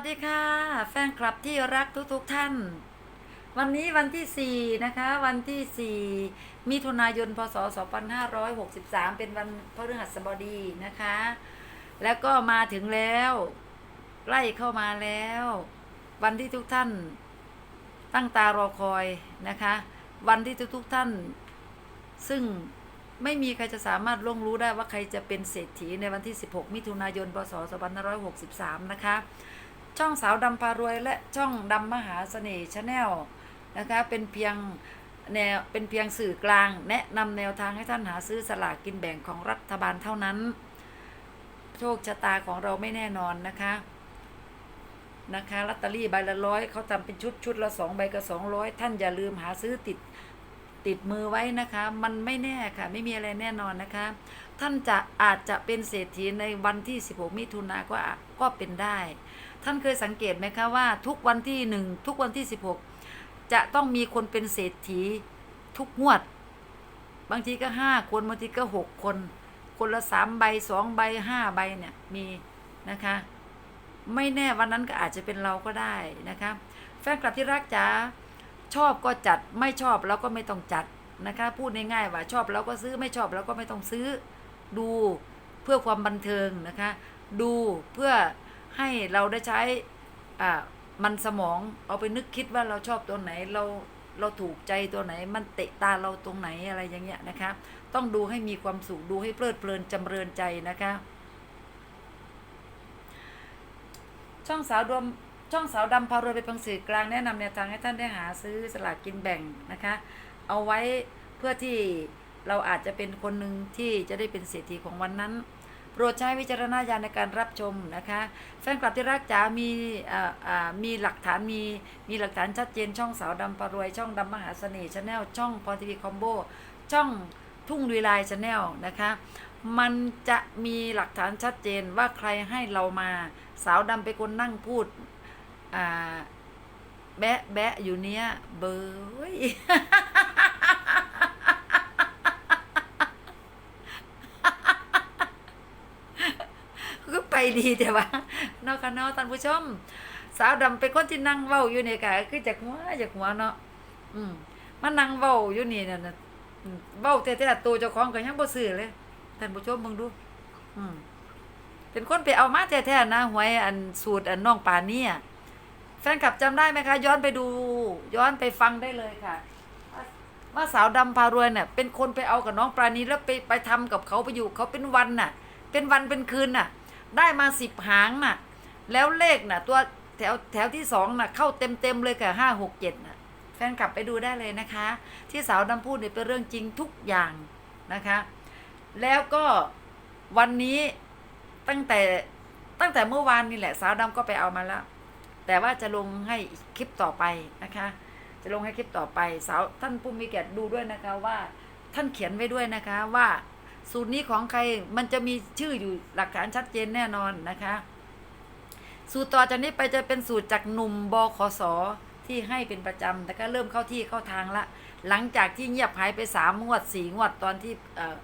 วัสดีค่ะ แฟนคลับที่รักทุกๆทท่าน วันนี้วันที่ 4 นะคะ วันที่ 4 มิถุนายน พศ 2563 เป็นวันพฤหัสบดีนะคะ แล้วก็มาถึงแล้วใกล้เข้ามาแล้ว วันที่ทุกท่าน ตั้งตารอคอยนะคะ วันที่ทุกๆท่าน ซึ่งไม่มีใครจะสามารถล่วงรู้ได้ว่าใครจะเป็นเศรษฐีในวันที่ 16 มิถุนายน พศ 2563 นะคะ ช่องสาวดำพารวย และช่องดำมหาเสน่ห์ชาแนลนะคะเป็นเพียงแนวเป็นเพียงสื่อกลาง แนะนำแนวทางให้ท่านหาซื้อสลากกินแบ่งของรัฐบาลเท่านั้น โชคชะตาของเราไม่แน่นอนนะคะนะคะลอตเตอรี่ใบละร้อยเขาทำเป็นชุดชุดละสองใบก็สองร้อยท่านอย่าลืมหาซื้อติดติดมือไว้นะคะ มันไม่แน่ค่ะ ไม่มีอะไรแน่นอนนะคะ ท่านจะอาจจะเป็นเศรษฐีในวันที่ 16 มิถุนาก็ก็เป็นได้ ท่านเคยสังเกตไหมคะว่า ทุกวันที่หนึ่งทุกวันที่16จะต้องมีคนเป็นเศรษฐีทุกงวด บางทีก็ห้าคนบางทีก็หกคน คนละสามใบสองใบห้าใบเนี่ยมีนะคะ ไม่แน่วันนั้นก็อาจจะเป็นเราก็ได้นะคะแฟนคลับที่รักจ๋าชอบก็จัดไม่ชอบเราก็ไม่ต้องจัดนะคะ พูดง่ายๆว่าชอบเราก็ซื้อไม่ชอบเราก็ไม่ต้องซื้อ ดูเพื่อความบันเทิงนะคะ ดูเพื่อ ให้เราได้ใช้อ่ามันสมองเอาไปนึกคิดว่าเราชอบตัวไหนเราเราถูกใจตัวไหน มันเตะตาเราตรงไหนอะไรอย่างเงี้ยนะคะ ต้องดูให้มีความสุขดูให้เพลิดเพลินจำเริญใจนะคะ ช่องสาวดวมช่องสาวดำพารวยไปพังสื่อกลางแนะนำแนวทางให้ท่านได้หาซื้อสลากกินแบ่งนะคะ เอาไว้เพื่อที่เราอาจจะเป็นคนหนึ่งที่จะได้เป็นเศรษฐีของวันนั้น ปรดใช้วิจารณญาณในการรับชมนะคะแฟนคลับที่รักจ๋ามีอ่าอ่ามีหลักฐานมีมีหลักฐานชัดเจนช่องสาวดำพารวย ช่องดำมหาเสน่ห์ชาแนลช่องพรทีวีคอมโบช่องทุ่งลุยลายชาแนลนะคะมันจะมีหลักฐานชัดเจนว่าใครให้เรามาสาวดำเป็นคนนั่งพูดอ่าแบะแบะอยู่เนี้ยเบย ก็ไป ดีแต่ว่านอกกันเนอกท่านผู้ชม สาวดำเป็นคนที่นั่งเว้าอยู่นี่ค่ะคือจากหัวจากหัวเนาะอืมมานั่งเว้าอยู่นี่น่ะน่ะเว้าแต่แต่ตัวเจ้าของก็ยังบ่ซื้อเลยท่านผู้ชมเบิ่งดู อืมเป็นคนไปเอามาแท้ๆนะหวยอันสูตรอันน้องปานี่อะแฟนคลับจำได้ไหมคะ ย้อนไปดู ย้อนไปฟังได้เลยค่ะ ว่าสาวดำพารวยเนี่ยเป็นคนไปเอากับน้องปราณีแล้วไปไปทำกับเขาไปอยู่เขาเป็นวันน่ะ เป็นวันเป็นคืนน่ะ ได้มาสิบหางน่ะ แล้วเลขน่ะ ตัวแถวแถวที่สองน่ะ เข้าเต็มเต็มเลยค่ะห้าหกเจ็ดน่ะ แฟนคลับไปดูได้เลยนะคะ ที่สาวดำพูดเนี่ยเป็นเรื่องจริงทุกอย่างนะคะ แล้วก็วันนี้ตั้งแต่ตั้งแต่เมื่อวานนี่แหละ สาวดำก็ไปเอามาแล้ว แต่ว่าจะลงให้คลิปต่อไปนะคะ จะลงให้คลิปต่อไป สาวท่านผู้มีเกียรติดูด้วยนะคะว่าท่านเขียนไว้ด้วยนะคะว่า สูตรนี้ของใครมันจะมีชื่ออยู่หลักฐานชัดเจนแน่นอนนะคะ สูตรต่อจากนี้ไปจะเป็นสูตรจากหนุ่มบขสที่ให้เป็นประจำแต่ก็เริ่มเข้าที่เข้าทางละ หลังจากที่เงียบหายไปสามงวดสี่งวดตอนที่เอ่อ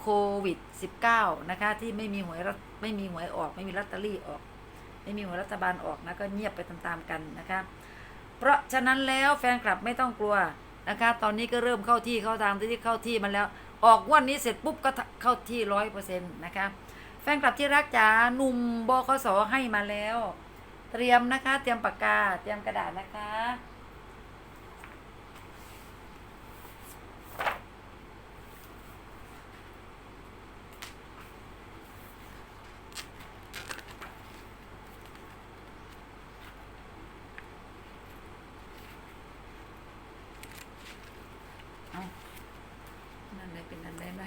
โควิด -19 นะคะ ที่ไม่มีหวยรัฐไม่มีหวยออก ไม่มีลอตเตอรี่ออก ไม่มีหวยรัฐบาลออกนะก็เงียบไปตามๆกันนะคะ เพราะฉะนั้นแล้วแฟนคลับไม่ต้องกลัวนะคะ ตอนนี้ก็เริ่มเข้าที่เข้าทางที่เข้าที่มันแล้ว ออกวันนี้เสร็จปุ๊บก็เข้าที่ร้อยเปอร์เซ็นต์นะคะ แฟนคลับที่รักจ๋าหนุ่มบคสให้มาแล้ว เตรียมนะคะ เตรียมปากกา เตรียมกระดาษนะคะ เอานั่นเลยเป็นอันได้ไหม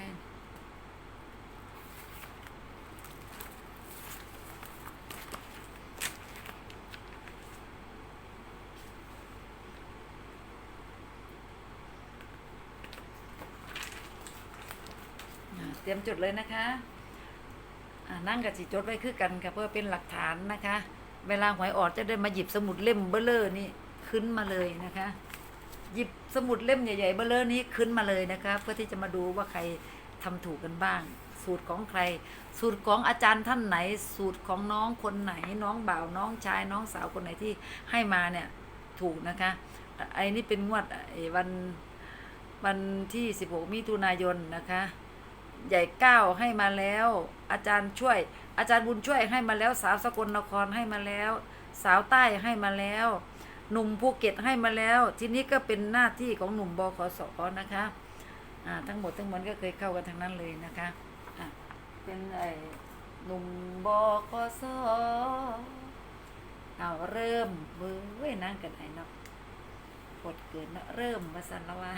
อ่า เตรียมจุดเลยนะคะนั่งกับจิจดไว้คือกันค่ะเพื่อเป็นหลักฐานนะคะ เวลาหวยออกจะได้มาหยิบสมุดเล่มเบลเลอร์นี่ขึ้นมาเลยนะคะ หยิบสมุดเล่มใหญ่ๆเบลเลอร์นี้ขึ้นมาเลยนะคะ เพื่อที่จะมาดูว่าใครทำถูกกันบ้าง สูตรของใคร สูตรของอาจารย์ท่านไหน สูตรของน้องคนไหน น้องบ่าวน้องชายน้องสาวคนไหนที่ให้มาเนี่ยถูกนะคะไอ้นี่เป็นงวดไอ้วันวันที่ 16 มิถุนายนนะคะ ใหญ่เก้าให้มาแล้ว อาจารย์ช่วย อาจารย์บุญช่วยให้มาแล้ว สาวสกลนครให้มาแล้ว สาวใต้ให้มาแล้ว หนุ่มภูเก็ตให้มาแล้ว ทีนี้ก็เป็นหน้าที่ของหนุ่มบขสนะคะอ่าทั้งหมดทั้งมวลก็เคยเข้ากันทั้งนั้นเลยนะคะอะเป็นไอ้หนุ่มบขสเอาเริ่มเว้ยนั่งกันไอ้เนาะกดเกินเนาะเริ่มมาสันล้วว่า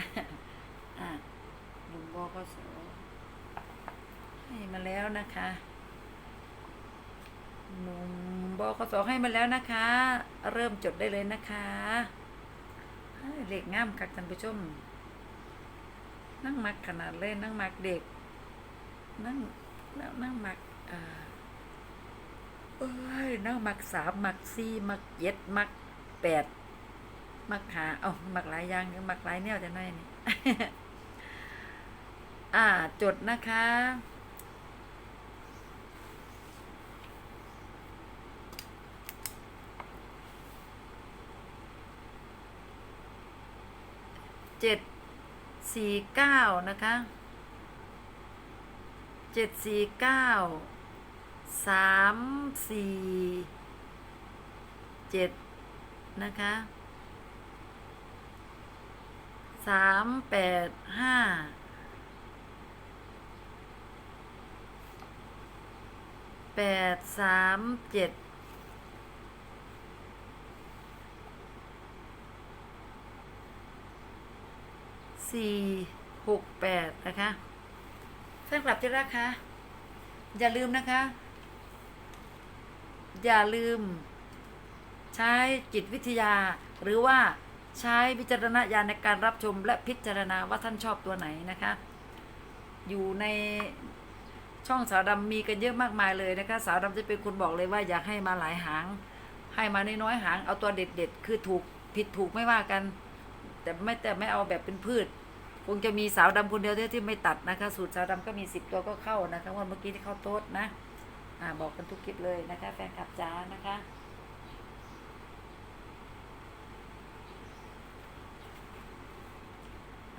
อะหนุ่มบขส ให้มาแล้วนะคะหนุ่มบกสให้มาแล้วนะคะ เริ่มจดได้เลยนะคะเหล็กง่ามคักท่านผู้ชม นั่งมักขนาดเลยนั่งมักเด็ก นั่งนั่งนั่งมักอ่าเอ้ยนั่งมักสามมักสี่มักเจ็ดมักแปดมักหาเอามักหลายอย่างมักหลายแนวจะน้อยนี่อ่าจดนะคะ เจ็ดสี่เก้านะคะเจ็ดสี่เก้าสามสี่เจ็ดนะคะสามแปดห้าแปดสามเจ็ด สี่หกแปดนะคะแฟนคลับที่รักคะอย่าลืมนะคะ อย่าลืม ใช้จิตวิทยา หรือว่าใช้วิจารณญาณในการรับชมและพิจารณาว่าท่านชอบตัวไหนนะคะ อยู่ในช่องสาวดำมีกันเยอะมากมายเลยนะคะ สาวดำจะเป็นคนบอกเลยว่าอยากให้มาหลายหาง ให้มาน้อยๆหางเอาตัวเด็ดๆคือถูกผิดถูกไม่ว่ากัน แต่ไม่แต่ไม่เอาแบบเป็นพืช คงจะมีสาวดำคนเดียวที่ที่ไม่ตัดนะคะ สูตรสาวดำก็มีสิบตัวก็เข้านะคะวันเมื่อกี้ที่เข้าโต๊ดนะ อ่าบอกกันทุกคลิปเลยนะคะ แฟนคลับจ้านะคะ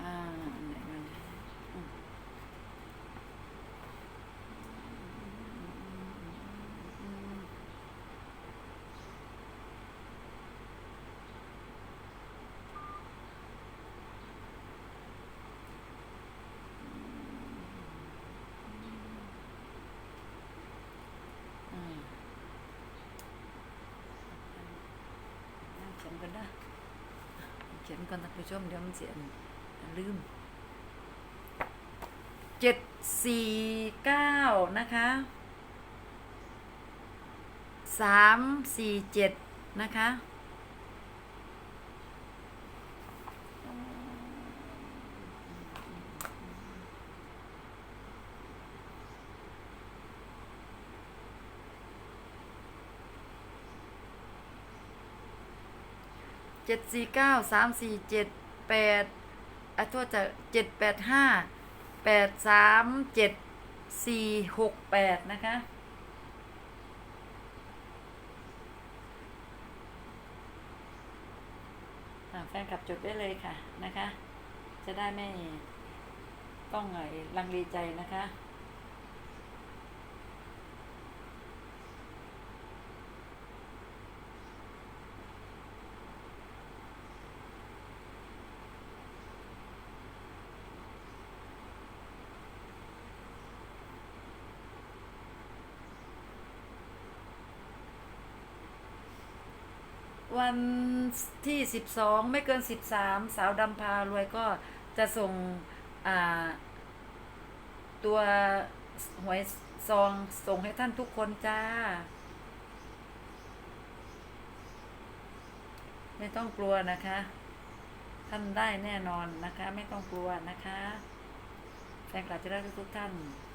อ่าอันไหนมันอืมอืมนั่งเขียน กันนะเขียนก่อนท่านผู้ชมเดี๋ยวมันเสียลืมเจ็ดสี่เก้านะคะสามสี่เจ็ดนะคะ เจ็ดสี่เก้าสามสี่เจ็ดแปดอะโทษจะเจ็ดแปดห้าแปดสามเจ็ดสี่หกแปดนะคะ แฟนคลับจดได้เลยค่ะนะคะ จะได้ไม่ต้องไงลังเลใจนะคะ วันที่สิบสองไม่เกินสิบสามสาวดำพารวยก็จะส่งตัวหวยซองส่งให้ท่านทุกคนจ้า ไม่ต้องกลัวนะคะ ท่านได้แน่นอนนะคะ ไม่ต้องกลัวนะคะ แฟนคลับจะได้ทุกท่าน อ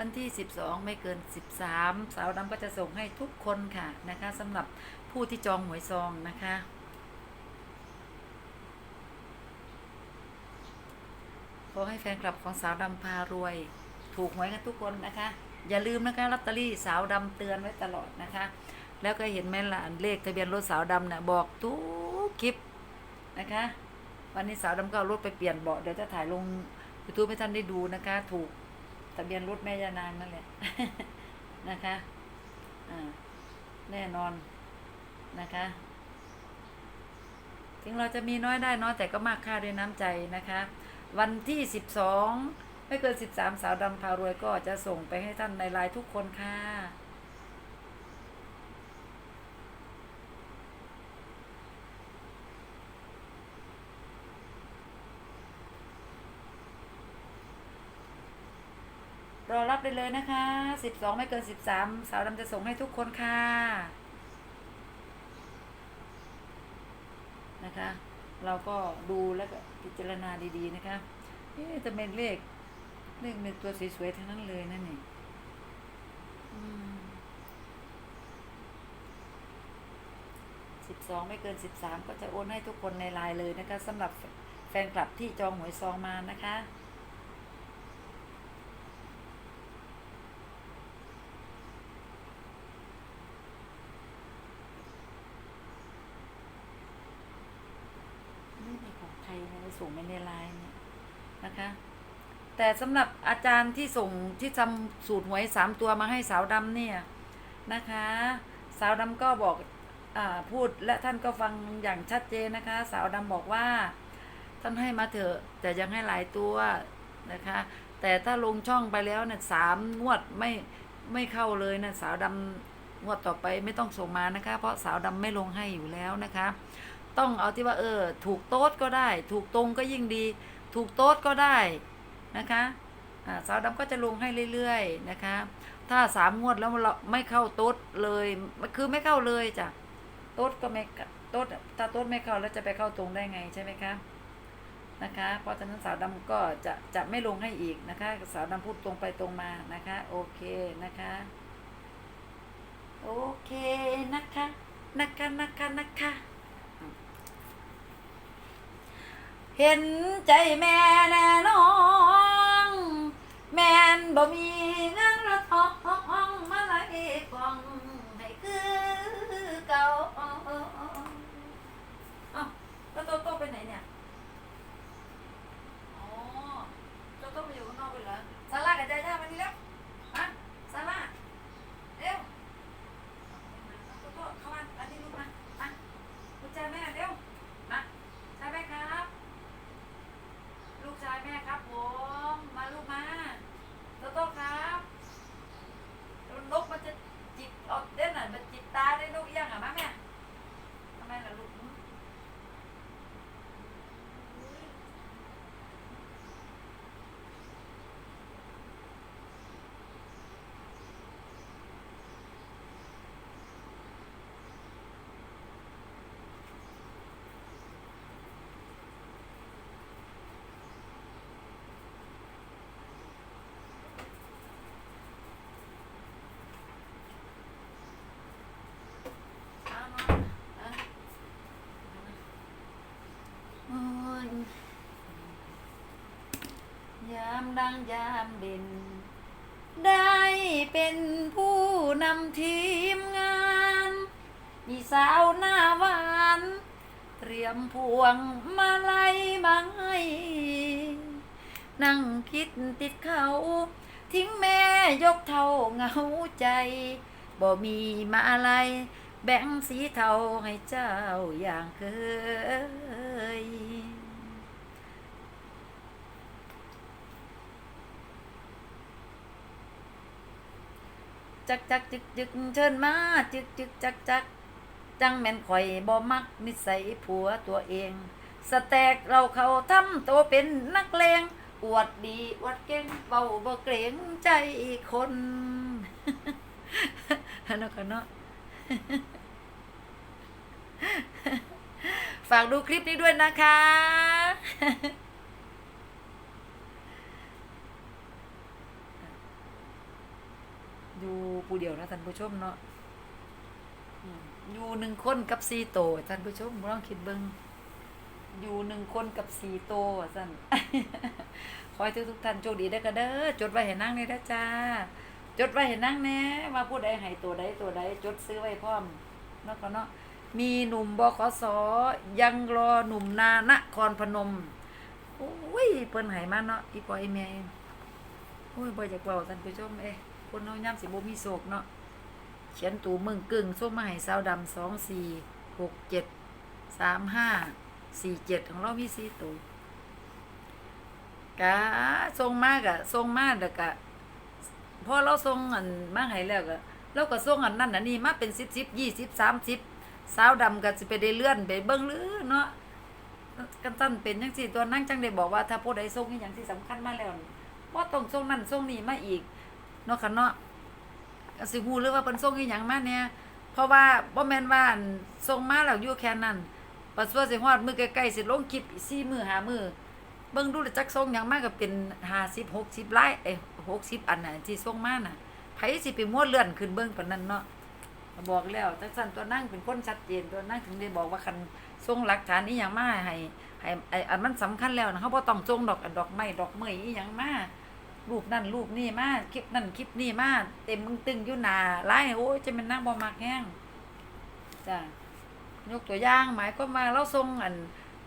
วันที่ 12 ไม่เกิน 13 สาวดำก็จะส่งให้ทุกคนค่ะนะคะสำหรับผู้ที่จองหวยซองนะคะขอให้แฟนคลับของสาวดำพารวย ถูกหวยกันทุกคนนะคะ อย่าลืมนะคะลอตเตอรี่สาวดำเตือนไว้ตลอดนะคะ แล้วก็เห็นไหมล่ะเลขทะเบียนรถสาวดำเนี่ยบอกทุกคลิปนะคะวันนี้สาวดำก็เอารถไปเปลี่ยนเบาะเดี๋ยวจะถ่ายลงยูทูบให้ท่านได้ดูนะคะ ถูก ทะเบียนรถแม่ยานางนั่นแหละ นะคะแน่นอนนะคะ ถึงเราจะมีน้อยได้น้อยแต่ก็มากค่าด้วยน้ำใจนะคะ วันที่12ไม่เกิน13สาวดำพารวยก็จะส่งไปให้ท่านในไลน์ทุกคนค่ะ รอรับ ได้เลยนะคะ 12 ไม่เกิน 13 สาวดำจะส่งให้ทุกคนค่ะ นะคะ เราก็ดูแล้วก็พิจารณาดีๆนะคะนี่จะเป็นเลขเลขเป็นตัวสวยๆทั้งนั้นเลยนั่นนี่สิบสองไม่เกินสิบสามก็จะโอนให้ทุกคนในไลน์เลยนะคะสำหรับแฟนคลับที่จองหวยซองมานะคะ ไม่มีของไทยนะส่งไปในไลน์เนี่ยนะคะ แต่สำหรับอาจารย์ที่ส่งที่ทำสูตรหวยสามตัวมาให้สาวดำเนี่ยนะคะ สาวดำก็บอกอพูดและท่านก็ฟังอย่างชัดเจนนะคะ สาวดำบอกว่า ท่านให้มาเถอะแต่ยังให้หลายตัวนะคะ แต่ถ้าลงช่องไปแล้วเนี่ยสามงวดไม่ไม่เข้าเลยนะสาวดำงวดต่อไปไม่ต้องส่งมานะคะ เพราะสาวดำไม่ลงให้อยู่แล้วนะคะ ต้องเอาที่ว่าเออ ถูกโต๊ดก็ได้ ถูกตรงก็ยิ่งดี ถูกโต๊ดก็ได้ นะคะสาวดำก็จะลงให้เรื่อยๆนะคะ ถ้าสามงวดแล้วเราไม่เข้าโต๊ดเลยคือไม่เข้าเลยจ้ะโต๊ดก็ไม่โต๊ดถ้าโต๊ดไม่เข้าแล้วจะไปเข้าตรงได้ไงใช่ไหมคะนะคะ เพราะฉะนั้นสาวดำก็จะจะไม่ลงให้อีกนะคะ สาวดำพูดตรงไปตรงมานะคะ โอเคนะคะโอเคนะคะนะคะนะคะนะคะเห็นใจแม่แน่นอง แม่นบ่มีเงินละทองห้องมาไหลกล่องให้คือเก่าเอ้าแล้วโตโตไปไหนเนี่ย อ๋อโตโต้ไปอยู่ข้างนอกไปเหรอซาร่ากับใจท่ามานี่แล้วมาซาร่าเร็วโตโต้เข้ามาอันนี้ลูกมามากุญแจแม่เร็วมาใช่ไหมครับ ลูกชายแม่ครับผม มาลูกมาโตโต้ครับนกมันจะจิกเอาเด่นน่ะมันจิกตาได้นกเอี้ยังอะมาแม่ทำไมล่ะลูกหืมเอามาเอาโอ้ยยาม ดังยามเด่น ได้เป็นผู้นำทีมงาน มีสาวหน้าหวาน เตรียมพวงมาลัยมาให้นั่งคิดติดเขา ทิ้งแม่ยกเท่าเหงาใจบ่มีมาอะไร แบ่งสีเทาให้เจ้าอย่างเคย จักจักจึกจึกเชิญมาจึกจึกจักจักจังแม่นข่อยบ่มักนิสัยผัวตัวเอง สแตกเราเขาทำตัวเป็นนักเลงอวดดีอวดเก่งเบาบ่เกรงใจคนฮันกันเนาะฝากดูคลิปนี้ด้วยนะคะ ผู้เดียวนะท่านผู้ชมเนาะอยู่หนึ่งคนกับสี่โตท่านผู้ชมบ่ต้องคิดเบิ่งอยู่หนึ่งคนกับสี่โตวว่าซั่นขอให้ทุกทุกท่านโชคดีได้อก็เด้อจดไว้ให้นั่งเลยนะจ้าจดไว้ให้นั่งแน่ว่าผู้ใดให้ตัวใดตัวใดจดซื้อไว้พร้อมนาะก็เนาะมีหนุ่มบขสยังรอหนุ่มนานครพนมโอ้ยเพิ่นให้มาเนาะอีปอยอีแม่เองโอ้ยบ่อยากเว้าท่านผู้ชมเอ้ คนเฮายามสิบ่มีโศกเนาะเขียนตูมึงกึ่งส่งมาให้สาวดำสองสี่หกเจ็ดสามห้าสี่เจ็ดของเรามีสี่ตัวกะส่งมากอะส่งมาแล้วกอะพอเราส่งอันมาให้แล้วก็เราก็ส่งอันนั้นอันนี้มาเป็นสิบสิบยี่สิบสามสิบสาวดำก็สิไปได้เลื่อนไปเบิ้งหรือเนาะกันตั้นเป็นจังสี่ตัวนั่งจังได้บอกว่าถ้าผู้ใดส่งอย่างที่สำคัญมาแล้วว่าต้องส่งนั่นส่งนี่มาอีก เนาะค่ะเนาะก็สิฮู้หรือว่าเพิ่นส่งอีหยังมาเนี่ยเพราะว่าบ่แม่นว่าอันส่งมาแล้วอยู่แค่นั้นปัสสาวะสิฮอดมือใกล้ๆสิลงคลิป4มื้อ5มื้อเบิ่งดูแล้วจักส่งหยังมาก็เป็นห้าสิบหกสิบไลน์เอ้หกสิบอันน่ะที่ส่งมาน่ะไผสิไปมั่วเลื่อนขึ้นเบิ่งปานนั้นเนาะบอกแล้วจักสั่นตัวนั่งเป็นคนชัดเจนตัวนั่งถึงได้บอกว่าคันส่งหลักฐานอีหยังมาให้ให้ไอ้อันมันสำคัญแล้วนะเขาบ่ต้องส่งดอกดอกไม้ดอกเมยอีหยังมา รูปนั่นรูปนี่มาคลิปนั่นคลิปนี่มาเต็มมึงตึงอยู่หนาไลน์โอ้ยจะเป็นนั่งบ่มักแห้งจ้ะยกตัวอย่างหมายก็มาเราส่งอัน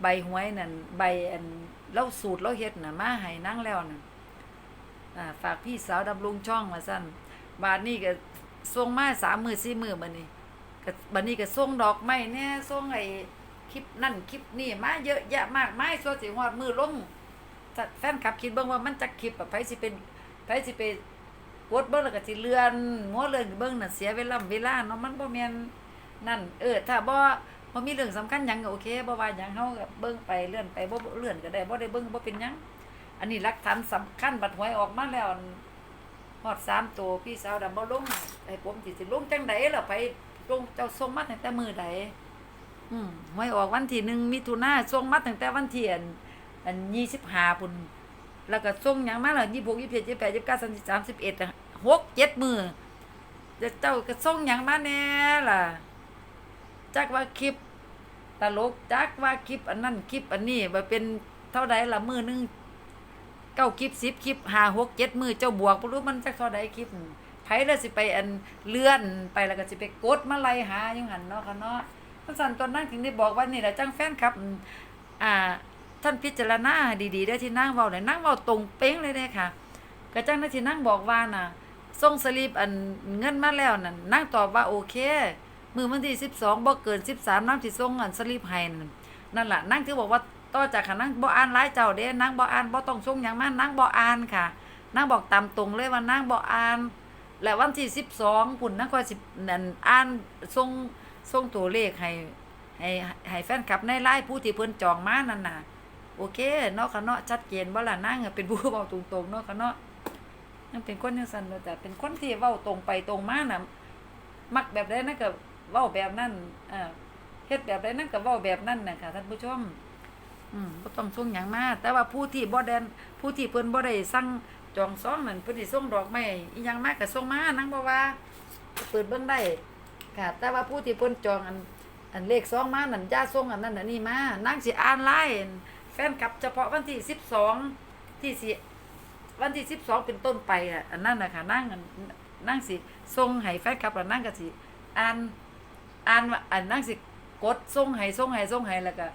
ใบหวยนั่นใบอันเราสูตรเราเฮ็ดน่ะมาให้นั่งแล้วน่ะอ่าฝากพี่สาวดำรงช่องมาสั่นบาดนี้ก็ส่งมาสามมือสี่มือบัดนี้ก็บัดนี้ก็ส่งดอกไม้แน่ส่งไอ้คลิปนั่นคลิปนี่มาเยอะแยะมากมายส่วนสิฮอดมือลง แฟนคลับคิดเบิ่งว่ามันจักคลิปอะไผสิเป็นไผสิไปกดเบิ่งแล้วก็สิเลื่อนงัวเลื่อนเบิ่งน่ะเสียเวลาเวลาเนาะมันบ่แม่นนั่นเออถ้าบ่พอมีเรื่องสำคัญหยังก็โอเคบ่ว่าหยังเฮาก็เบิ่งไปเลื่อนไปบ่เลื่อนก็ได้บ่ได้เบิ่งบ่เป็นหยังอันนี้หลักฐานสำคัญบัดหวยออกมาแล้วฮอด3ตัวพี่สาวดำบ่ลงให้ผมสิสิลงจังไดล่ะไปลงเจ้าส่งมาตั้งแต่มื้อใดอืมหวยออกวันที่1มิถุนาส่งมาตั้งแต่วันที่ อันอัน25พุ่นแล้วก็ส่งหยังมาแล้ว26 27 28 29 30 31อะ6 7มื้อแล้วเจ้าก็ส่งหยังมาแน่ล่ะจักว่าคลิปตลกจักว่าคลิปอันนั้นคลิปอันนี้ว่าเป็นเท่าใดละมือหนึงเก้าคลิปสิบคลิปห้าหกเจ็ดมือเจ้าบวกบ่รู้มันจักเท่าใดคลิปไผแล้วสิไปอันเลื่อนไปแล้วก็สิไปกดมาไล่หายู่หั่นเนาะค่ะเนาะท่านสันตอนนั้นถึงได้บอกว่านี่แหละจังแฟนครับ อ่า ท่านพิจารณาดีๆได้ที่นั่งเว้าเนี่ยนั่งเว้าตรงเป๊งเลยเด้ค่ะก็จังนั้ที่นั่งบอกว่าน่ะส่งสลิปอันเงินมาแล้วนั่นนั่งตอบว่าโอเค มือวันที่สิบสองบ่เกินสิบสามน้ำสิส่งอันสลิปให้นั่นนั่นล่ะนั่งถือบอกว่าต่อจากขันนั่งบ่อ่านหลายเจ้าเด้นั่งบ่อ่านบ่ต้องส่งหยังมานั่งบ่อ่านค่ะ นั่งบอกตามตรงเลยว่านั่งบ่อ่าน และวันที่สิบสองพุ่นนั่งคอยสินั่นอ่านส่งส่งตัวเลขให้ให้ให้แฟนคลับในไลน์ผู้ที่เพิ่นจองมานั่นน่ะ โอเคเนาะค่ะเนาะชัดเจนบ่ล่ะนั่งเป็นผู้เว้าตรงๆเนาะค่ะเนาะนั่งเป็นคนจังซั่นเนาะจ้ะเป็นคนที่เว้าตรงไปตรงมาน่ะมักแบบใดนั่นก็เว้าแบบนั้นเอ่าเฮ็ดแบบใดนั่นก็เว้าแบบนั้นน่ะค่ะท่านผู้ชมอืมบ่ต้องส่งหยังมาแต่ว่าผู้ที่บ่แดนผู้ที่เพิ่นบ่ได้สั่งจองซองนั่นเพิ่นสิส่งดอกไม้อีหยังมาก็ส่งมานังบ่ว่าเปิดเบิ่งได้ค่ะ แต่ว่าผู้ที่เพิ่นจองอันอันเลขซองมานั่นอย่าส่งอันนั้นอันนี้มานางสิอ่านไลน์ นคลับ เฉพาะวันที่12ที่สิวันที่12เป็นต้นไปอะอันนั้นนะค่ะนางอันนางสิส่งให้แฟนคลับแล้วนางก็สิอ่านอ่านว่าอันนั่งสิกดส่งให้ส่งให้ส่งให้แล้วก็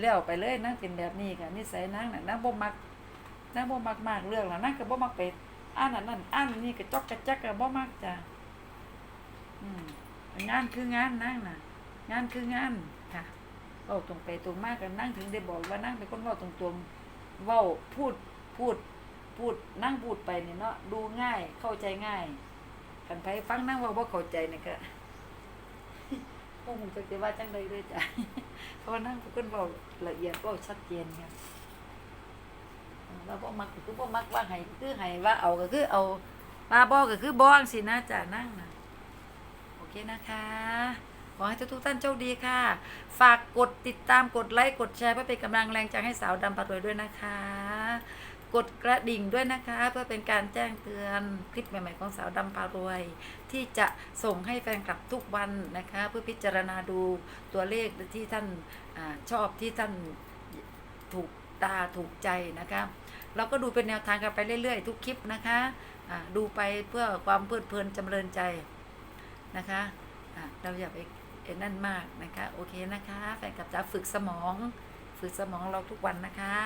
แล้วไปเลยนั่งเป็นแบบนี้ค่ะนิสัยนั่งน่ะนั่งบ่มักนั่งบ่มักมากเรื่องแล้วนั่งก็บ่มักไปอ่านอันนั้นอ่านนนี้ก็จอกกระจักก็บ่มักจ้ะอืมงานคืองานนั่งน่ะ งานคืองาน เว้าตรงไปตรงมากกันนั่งถึงได้บอกว่านั่งเป็นคนเว้าตรงๆเว้าพูดพูดพูดนั่งพูดไปเนี่ยเนาะดูง่ายเข้าใจง่ายกันไปฟังนั่งว่าบ่เข้าใจนี่ก็บ่ฮู้จักสิว่าจังได๋เลยจ้ะเพราะว่านั่งเป็นคนเว้าละเอียดเว้าชัดเจนครับว่าบ่มักคือบ่มักว่าให้คือให้ว่าเอาก็คือเอาว่าบ่ก็คือบ่จังซี่นะจ้ะนั่งนะโอเคนะคะ ขอให้ทุกๆท่านโชคดีค่ะ ฝากกดติดตามกดไลค์กดแชร์เพื่อเป็นกำลังแรงใจให้สาวดำปัดรวยด้วยนะคะ กดกระดิ่งด้วยนะคะ เพื่อเป็นการแจ้งเตือนคลิปใหม่ๆของสาวดำพารวย ที่จะส่งให้แฟนคลับทุกวันนะคะ เพื่อพิจารณาดูตัวเลขที่ท่านอชอบที่ท่านถูกตาถูกใจนะคะเราก็ดูเป็นแนวทางกันไปเรื่อยๆ ทุกคลิปนะคะะดูไปเพื่อความเพลิดเพลินจำเริญใจนะคะะเราอย่าไป นั่นมากนะคะ โอเคนะคะ แฟนคลับจะฝึกสมอง ฝึกสมองเราทุกวันนะคะ